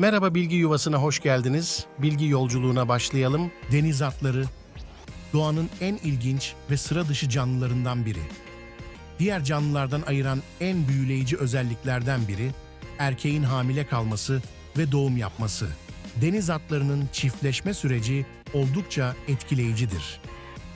Merhaba Bilgi Yuvası'na hoş geldiniz. Bilgi yolculuğuna başlayalım. Deniz atları, doğanın en ilginç ve sıra dışı canlılarından biri. Diğer canlılardan ayıran en büyüleyici özelliklerden biri, erkeğin hamile kalması ve doğum yapması. Deniz atlarının çiftleşme süreci oldukça etkileyicidir.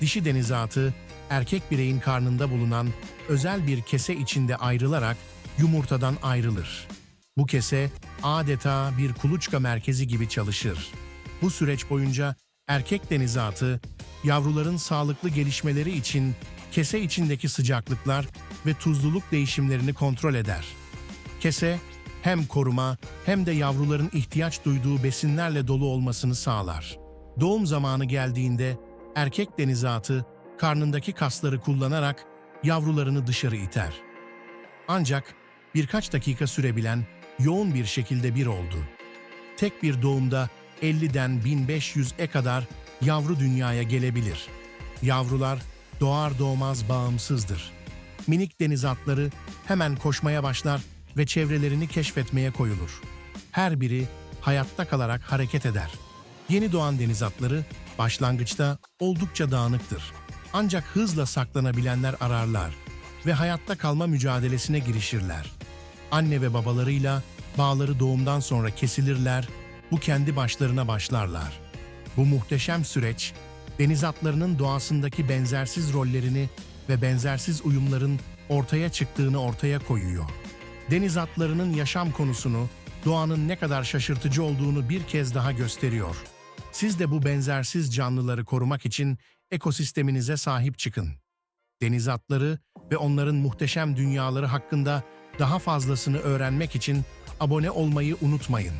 Dişi deniz atı, erkek bireyin karnında bulunan özel bir kese içinde ayrılarak yumurtadan ayrılır. Bu kese adeta bir kuluçka merkezi gibi çalışır. Bu süreç boyunca erkek deniz atı, yavruların sağlıklı gelişmeleri için kese içindeki sıcaklıklar ve tuzluluk değişimlerini kontrol eder. Kese hem koruma hem de yavruların ihtiyaç duyduğu besinlerle dolu olmasını sağlar. Doğum zamanı geldiğinde erkek deniz atı karnındaki kasları kullanarak yavrularını dışarı iter. Ancak birkaç dakika sürebilen yoğun bir şekilde bir oldu. Tek bir doğumda 50'den 1500'e kadar yavru dünyaya gelebilir. Yavrular doğar doğmaz bağımsızdır. Minik deniz atları hemen koşmaya başlar ve çevrelerini keşfetmeye koyulur. Her biri hayatta kalarak hareket eder. Yeni doğan deniz atları başlangıçta oldukça dağınıktır. Ancak hızla saklanabilenler ararlar ve hayatta kalma mücadelesine girişirler. Anne ve babalarıyla bağları doğumdan sonra kesilirler, bu kendi başlarına başlarlar. Bu muhteşem süreç, deniz atlarının doğasındaki benzersiz rollerini ve benzersiz uyumların ortaya çıktığını ortaya koyuyor. Deniz atlarının yaşam konusunu, doğanın ne kadar şaşırtıcı olduğunu bir kez daha gösteriyor. Siz de bu benzersiz canlıları korumak için ekosisteminize sahip çıkın. Deniz atları ve onların muhteşem dünyaları hakkında daha fazlasını öğrenmek için abone olmayı unutmayın.